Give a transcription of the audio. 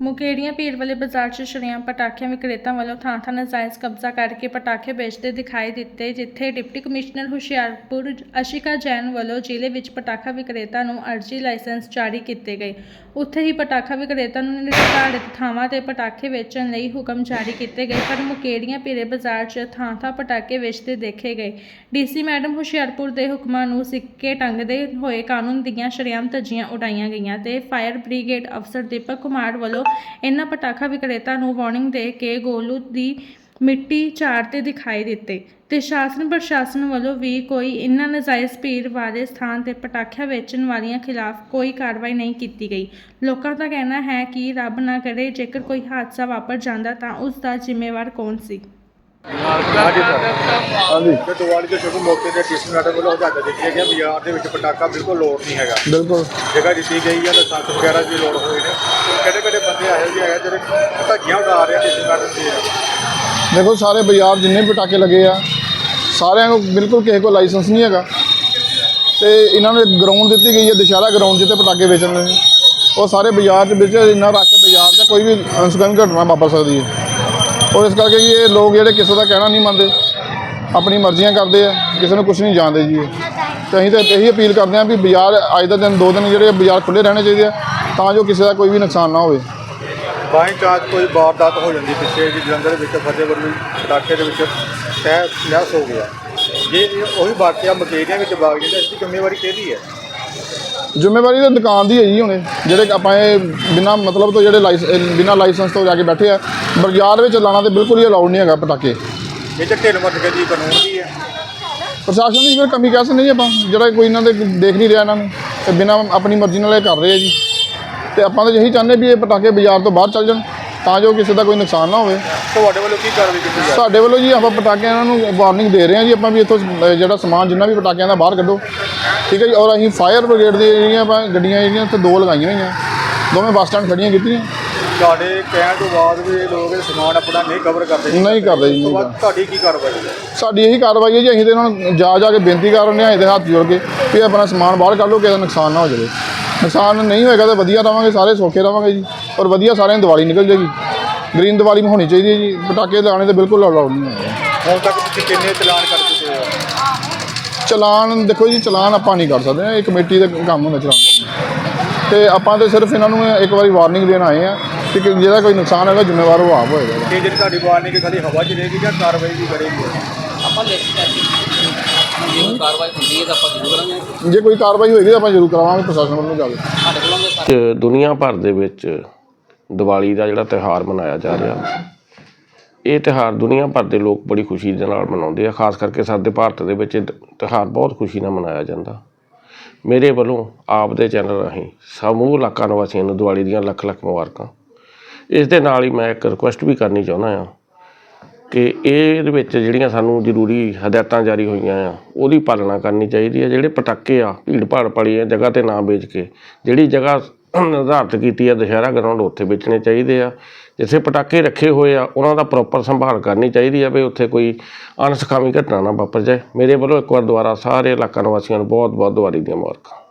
ਮੁਕੇੜੀਆਂ ਪੀਰ ਵਾਲੇ ਬਾਜ਼ਾਰ 'ਚ ਸ਼ਰੇਆਮ ਪਟਾਖਿਆਂ ਵਿਕਰੇਤਾਂ ਵੱਲੋਂ ਥਾਂ ਥਾਂ ਨਜਾਇਜ਼ ਕਬਜ਼ਾ ਕਰਕੇ ਪਟਾਕੇ ਵੇਚਦੇ ਦਿਖਾਈ ਦਿੱਤੇ, ਜਿੱਥੇ ਡਿਪਟੀ ਕਮਿਸ਼ਨਰ ਹੁਸ਼ਿਆਰਪੁਰ ਅਸ਼ਿਕਾ ਜੈਨ ਵੱਲੋਂ ਜ਼ਿਲ੍ਹੇ ਵਿੱਚ ਪਟਾਖਾ ਵਿਕਰੇਤਾ ਨੂੰ ਅਰਜ਼ੀ ਲਾਇਸੈਂਸ ਜਾਰੀ ਕੀਤੇ ਗਏ। ਉੱਥੇ ਹੀ ਪਟਾਖਾ ਵਿਕਰੇਤਾ ਨੂੰ ਨਿਰਧਾਰਿਤ ਥਾਵਾਂ ਤੇ ਪਟਾਖੇ ਵੇਚਣ ਲਈ ਹੁਕਮ ਜਾਰੀ ਕੀਤੇ ਗਏ, ਪਰ ਮੁਕੇੜੀਆਂ ਪੀਰੇ ਬਾਜ਼ਾਰ 'ਚ ਥਾਂ ਥਾਂ ਪਟਾਕੇ ਵੇਚਦੇ ਦੇਖੇ ਗਏ। ਡੀਸੀ ਮੈਡਮ ਹੁਸ਼ਿਆਰਪੁਰ ਦੇ ਹੁਕਮਾਂ ਨੂੰ ਸਿੱਕੇ ਟੰਗਦੇ ਹੋਏ ਕਾਨੂੰਨ ਦੀਆਂ ਸ਼ਰੇਆਮ ਧੱਜੀਆਂ ਉਡਾਈਆਂ ਗਈਆਂ ਤੇ ਫਾਇਰ ਬ੍ਰਿਗੇਡ ਅਫਸਰ ਦੀਪਕ ਕੁਮਾਰ ਵੱਲੋਂ ਇਹਨਾਂ ਪਟਾਖਾ ਵਿਕਰੇਤਾ ਨੂੰ ਵਾਰਨਿੰਗ ਦੇ ਕੇ ਗੋਲੂ ਦੀ ਮਿੱਟੀ ਝਾੜਦੇ ਦਿਖਾਈ ਦਿੱਤੇ ਤੇ ਸ਼ਾਸਨ ਪ੍ਰਸ਼ਾਸਨ ਵੱਲੋਂ ਵੀ ਕੋਈ ਇਨ੍ਹਾਂ ਨਜਾਇਜ਼ ਭੀੜ ਵਾਲੇ ਸਥਾਨ ਤੇ ਪਟਾਖਿਆਂ ਵੇਚਣ ਵਾਲਿਆਂ ਖਿਲਾਫ ਕੋਈ ਕਾਰਵਾਈ ਨਹੀਂ ਕੀਤੀ ਗਈ। ਲੋਕਾਂ ਦਾ ਕਹਿਣਾ ਹੈ ਕਿ ਰੱਬ ਨਾ ਕਰੇ ਜੇਕਰ ਕੋਈ ਹਾਦਸਾ ਵਾਪਰ ਜਾਂਦਾ ਤਾਂ ਉਸ ਦਾ ਜ਼ਿੰਮੇਵਾਰ ਕੌਣ ਸੀ? ਹਾਂਜੀ ਸਰ। ਹਾਂਜੀ। ਤੇ ਦੀਵਾਲੀ ਦੇ ਸ਼ੁਭ ਮੌਕੇ ਤੇ ਡੀਸੀ ਮੈਡਮ ਵੱਲੋਂ ਹਦਾਇਤਾਂ ਦਿੱਤੀਆਂ ਗਿਆ ਬਾਜ਼ਾਰ ਦੇ ਵਿੱਚ ਪਟਾਕਾ ਬਿਲਕੁਲ ਲੋੜ ਨਹੀਂ ਹੈਗਾ। ਬਿਲਕੁਲ। ਜਗ੍ਹਾ ਦਿੱਤੀ ਗਈ ਹੈ ਲਾਇਸੈਂਸ ਵਗੈਰਾ ਦੀ ਲੋੜ ਹੋਈ ਨੇ। ਕਿਹੜੇ ਕਿਹੜੇ ਬੰਦੇ ਆਏ ਜੀ ਆਏ ਜਿਹੜੇ ਧੱਜੀਆਂ ਉਡਾ ਰਹੇ ਆ ਡੀਸੀ ਮੈਡਮ ਦੀ? ਦੇਖੋ ਸਾਰੇ ਬਾਜ਼ਾਰ ਜਿੰਨੇ ਵੀ ਪਟਾਕੇ ਲੱਗੇ ਆ ਸਾਰਿਆਂ ਨੂੰ ਬਿਲਕੁਲ ਕਿਸੇ ਕੋਲ ਲਾਇਸੈਂਸ ਨਹੀਂ ਹੈਗਾ। ਤੇ ਇਹਨਾਂ ਨੂੰ ਇੱਕ ਗਰਾਊਂਡ ਦਿੱਤੀ ਗਈ ਹੈ ਦੁਸ਼ਹਿਰਾ ਗਰਾਊਂਡ ਜਿੱਥੇ ਪਟਾਕੇ ਵੇਚਣ ਨੇ। ਉਹ ਸਾਰੇ ਬਾਜ਼ਾਰ ਦੇ ਵਿੱਚ ਇੰਨਾ ਰੱਖ ਬਾਜ਼ਾਰ 'ਚ ਕੋਈ ਵੀ ਅਨਸਕਮੀ ਘਟਨਾ ਵਾਪਰ ਸਕਦੀ ਹੈ। ਔਰ ਇਸ ਕਰਕੇ ਇਹ ਲੋਕ ਜਿਹੜੇ ਕਿਸੇ ਦਾ ਕਹਿਣਾ ਨਹੀਂ ਮੰਨਦੇ, ਆਪਣੀ ਮਰਜ਼ੀਆਂ ਕਰਦੇ ਆ, ਕਿਸੇ ਨੂੰ ਕੁਝ ਨਹੀਂ ਜਾਣਦੇ ਜੀ ਇਹ। ਤੇ ਅਸੀਂ ਤਾਂ ਇਹੀ ਅਪੀਲ ਕਰਦੇ ਹਾਂ ਵੀ ਬਾਜ਼ਾਰ ਅੱਜ ਦਾ ਦਿਨ, ਦੋ ਦਿਨ ਜਿਹੜੇ ਬਾਜ਼ਾਰ ਖੁੱਲੇ ਰਹਿਣੇ ਚਾਹੀਦੇ ਆ, ਤਾਂ ਜੋ ਕਿਸੇ ਦਾ ਕੋਈ ਵੀ ਨੁਕਸਾਨ ਨਾ ਹੋਵੇ। ਬਾਈ ਚਾਂਸ ਕੋਈ ਵਾਰਦਾਤ ਹੋ ਜਾਂਦੀ ਪਿੱਛੇ ਜੀ, ਜਲੰਧਰ ਵਿੱਚ ਫਤਿਹਪੁਰ ਵਿੱਚ ਪਟਾਕੇ ਦੇ ਵਿੱਚ ਤਹਿ ਨਹਿਸ ਹੋ ਗਿਆ। ਜੇ ਉਹੀ ਵਾਕਿਆ ਮਕੇਰੀਆਂ ਵਿੱਚ ਵਾਗ ਜਾਂਦਾ, ਇਸ ਦੀ ਜ਼ਿੰਮੇਵਾਰੀ ਕਿਹਦੀ ਹੈ? ਜ਼ਿੰਮੇਵਾਰੀ ਤਾਂ ਦੁਕਾਨ ਦੀ ਹੈ ਜੀ ਹੁਣੇ ਜਿਹੜੇ ਆਪਾਂ ਇਹ ਬਿਨਾ ਮਤਲਬ ਤੋਂ ਜਿਹੜੇ ਲਾਇਸ ਬਿਨਾ ਲਾਇਸੈਂਸ ਤੋਂ ਜਾ ਕੇ ਬੈਠੇ ਆ ਬਾਜ਼ਾਰ ਵਿੱਚ ਲਾਣਾ ਤੇ ਬਿਲਕੁਲ ਹੀ ਅਲਾਉਡ ਨਹੀਂ ਹੈਗਾ ਪਟਾਕੇ। ਇਹ ਚ ਢਿੱਲ ਮੱਠ ਕੇ ਜੀ ਕਾਨੂੰਨ ਦੀ ਹੈ। ਪ੍ਰਸ਼ਾਸਨ ਦੀ ਫਿਰ ਕਮੀ ਕਹਿ ਸਕਦੇ ਜੀ ਆਪਾਂ ਜਿਹੜਾ ਕੋਈ ਇਹਨਾਂ ਦੇ ਦੇਖ ਨਹੀਂ ਰਿਹਾ ਇਹਨਾਂ ਨੂੰ ਤੇ ਬਿਨਾ ਆਪਣੀ ਮਰਜ਼ੀ ਨਾਲ ਇਹ ਕਰ ਰਹੇ ਆ ਜੀ। ਤੇ ਆਪਾਂ ਤਾਂ ਇਹੀ ਚਾਹੁੰਦੇ ਵੀ ਇਹ ਪਟਾਕੇ ਬਾਜ਼ਾਰ ਤੋਂ ਬਾਹਰ ਚੱਲ ਜਾਣ। ਤਾਂ ਜੋ ਕਿਸੇ ਦਾ ਕੋਈ ਨੁਕਸਾਨ ਨਾ ਹੋਵੇ। ਤੁਹਾਡੇ ਵੱਲੋਂ ਕੀ ਕਾਰਵਾਈ ਕੀਤੀ ਜਾ ਸਾਡੇ ਵੱਲੋਂ ਜੀ ਆਪਾਂ ਪਟਾਕਿਆਂ ਇਹਨਾਂ ਨੂੰ ਵਾਰਨਿੰਗ ਦੇ ਰਹੇ ਹਾਂ ਜੀ ਆਪਾਂ ਵੀ ਇੱਥੋਂ ਜਿਹੜਾ ਸਮਾਨ ਜਿੰਨਾ ਵੀ ਪਟਾਕਿਆਂ ਦਾ ਬਾਹਰ ਕੱਢੋ। ਠੀਕ ਹੈ ਜੀ ਔਰ ਅਸੀਂ ਫਾਇਰ ਬ੍ਰਿਗੇਡ ਦੀਆਂ ਜਿਹੜੀਆਂ ਆਪਾਂ ਗੱਡੀਆਂ ਜਿਹੜੀਆਂ ਉੱਥੇ ਦੋ ਲਗਾਈਆਂ ਹੋਈਆਂ। ਦੋਵੇਂ ਬੱਸ ਸਟੈਂਡ ਖੜੀਆਂ ਕੀਤੀਆਂ। ਤੁਹਾਡੇ ਕਹਿਣ ਤੋਂ ਬਾਅਦ ਵੀ ਇਹ ਲੋਕ ਇਹ ਸਮਾਨ ਆਪਣਾ ਨਹੀਂ ਕਵਰ ਕਰਦੇ। ਨਹੀਂ ਕਰਦੇ ਜੀ ਤੋਂ ਤੁਹਾਡੀ ਕੀ ਕਾਰਵਾਈ ਹੈ? ਸਾਡੀ ਇਹੀ ਕਾਰਵਾਈ ਹੈ ਜੀ ਅਸੀਂ ਤੇ ਇਹਨਾਂ ਨੂੰ ਜਾ ਜਾ ਕੇ ਬੇਨਤੀ ਕਰ ਰਹੇ ਹਾਂ ਇਹਦੇ ਹੱਥ ਜੋੜ ਕੇ ਵੀ ਆਪਣਾ ਸਮਾਨ ਬਾਹਰ ਕੱਢ ਲਓ ਕਿਸੇ ਦਾ ਨੁਕਸਾਨ ਨਾ ਹੋ ਜਾਵੇ। ਨੁਕਸਾਨ ਨਹੀਂ ਹੋਏਗਾ ਤਾਂ ਵਧੀਆ ਰਵਾਂਗੇ ਸਾਰੇ ਸੌਖੇ ਰਵਾਂਗੇ ਜੀ। ਔਰ ਵਧੀਆ ਸਾਰਿਆਂ ਦੀ ਦੀਵਾਲੀ ਨਿਕਲ ਜਾਏਗੀ। ਗ੍ਰੀਨ ਦੀਵਾਲੀ ਹੋਣੀ ਚਾਹੀਦੀ ਹੈ ਜੀ। ਪਟਾਕੇ ਲਾਣੇ ਤੇ ਬਿਲਕੁਲ ਅਲਾਉਡ ਨਹੀਂ ਹੈ। ਹੁਣ ਤੱਕ ਤੁਸੀਂ ਕਿੰਨੇ ਚਲਾਨ ਕਰ ਚੁੱਕੇ ਹੋ? ਚਲਾਨ ਦੇਖੋ ਜੀ ਚਲਾਨ ਆਪਾਂ ਨਹੀਂ ਕਰ ਸਕਦੇ। ਇਹ ਕਮੇਟੀ ਦਾ ਕੰਮ ਹੁੰਦਾ ਚਲਾਨ ਕਰਨਾ ਤੇ ਆਪਾਂ ਤੇ ਸਿਰਫ ਇਹਨਾਂ ਨੂੰ ਇੱਕ ਵਾਰੀ ਵਾਰਨਿੰਗ ਦੇਣ ਆਏ ਆ ਕਿ ਕਿ ਜਿਹੜਾ ਕੋਈ ਨੁਕਸਾਨ ਹੋਏਗਾ ਜ਼ਿੰਮੇਵਾਰ ਉਹ ਆਪ ਹੋਏਗਾ। ਕਿ ਜਿਹੜੀ ਤੁਹਾਡੀ ਵਾਰਨਿੰਗ ਖਾਲੀ ਹਵਾ 'ਚ ਰਹੇਗੀ ਜਾਂ ਕਾਰਵਾਈ ਵੀ ਕਰੇਗੀ? ਆਪਾਂ ਲਿਖ ਕਰਕੇ ਜੇ ਕੋਈ ਕਾਰਵਾਈ ਹੁੰਦੀ ਹੈ ਤਾਂ ਆਪਾਂ ਜ਼ਰੂਰ ਕਰਾਂਗੇ। ਜੇ ਕੋਈ ਕਾਰਵਾਈ ਹੋਏਗੀ ਤਾਂ ਆਪਾਂ ਜ਼ਰੂਰ ਕਰਾਵਾਂਗੇ ਪ੍ਰਸ਼ਾਸਨ ਵੱਲੋਂ ਗੱਲ ਸਾਡੇ ਕੋਲੋਂ ਵੀ ਸਾਰੇ ਚ ਦੁਨੀਆ ਭਰ ਦੇ ਵਿੱਚ ਦੀਵਾਲੀ ਦਾ ਜਿਹੜਾ ਤਿਉਹਾਰ ਮਨਾਇਆ ਜਾ ਰਿਹਾ। ਇਹ ਤਿਉਹਾਰ ਦੁਨੀਆ ਭਰ ਦੇ ਲੋਕ ਬੜੀ ਖੁਸ਼ੀ ਦੇ ਨਾਲ ਮਨਾਉਂਦੇ ਆ, ਖਾਸ ਕਰਕੇ ਸਾਡੇ ਭਾਰਤ ਦੇ ਵਿੱਚ ਇਹ ਤਿਉਹਾਰ ਬਹੁਤ ਖੁਸ਼ੀ ਨਾਲ ਮਨਾਇਆ ਜਾਂਦਾ। ਮੇਰੇ ਵੱਲੋਂ ਆਪ ਦੇ ਚੈਨਲ ਰਾਹੀਂ ਸਮੂਹ ਇਲਾਕਾ ਨਿਵਾਸੀਆਂ ਨੂੰ ਦੀਵਾਲੀ ਦੀਆਂ ਲੱਖ ਲੱਖ ਮੁਬਾਰਕਾਂ। ਇਸ ਦੇ ਨਾਲ ਹੀ ਮੈਂ ਇੱਕ ਰਿਕੁਐਸਟ ਵੀ ਕਰਨੀ ਚਾਹੁੰਦਾ ਆ ਕਿ ਇਹਦੇ ਵਿੱਚ ਜਿਹੜੀਆਂ ਸਾਨੂੰ ਜ਼ਰੂਰੀ ਹਦਾਇਤਾਂ ਜਾਰੀ ਹੋਈਆਂ ਆ, ਉਹਦੀ ਪਾਲਣਾ ਕਰਨੀ ਚਾਹੀਦੀ ਹੈ ਜਿਹੜੇ ਪਟਾਕੇ ਆ ਭੀੜ ਭਾੜ ਵਾਲੀ ਜਗ੍ਹਾ ਤੇ ਨਾ ਵੇਚ ਕੇ, ਜਿਹੜੀ ਜਗ੍ਹਾ ਨਿਰਧਾਰਤ ਕੀਤੀ ਆ, ਦੁਸ਼ਹਿਰਾ ਗਰਾਊਂਡ ਉੱਥੇ ਵੇਚਣੇ ਚਾਹੀਦੇ ਆ। ਜਿੱਥੇ ਪਟਾਕੇ ਰੱਖੇ ਹੋਏ ਆ, ਉਹਨਾਂ ਦਾ ਪ੍ਰੋਪਰ ਸੰਭਾਲ ਕਰਨੀ ਚਾਹੀਦੀ ਆ ਵੀ ਉੱਥੇ ਕੋਈ ਅਣਸਖਾਵੀ ਘਟਨਾ ਨਾ ਵਾਪਰ ਜਾਏ। ਮੇਰੇ ਵੱਲੋਂ ਇੱਕ ਵਾਰ ਦੁਬਾਰਾ ਸਾਰੇ ਇਲਾਕਾ ਨਿਵਾਸੀਆਂ ਨੂੰ ਬਹੁਤ ਬਹੁਤ ਦੁਆਰੀ ਦੀਆਂ ਮੁਬਾਰਕਾਂ।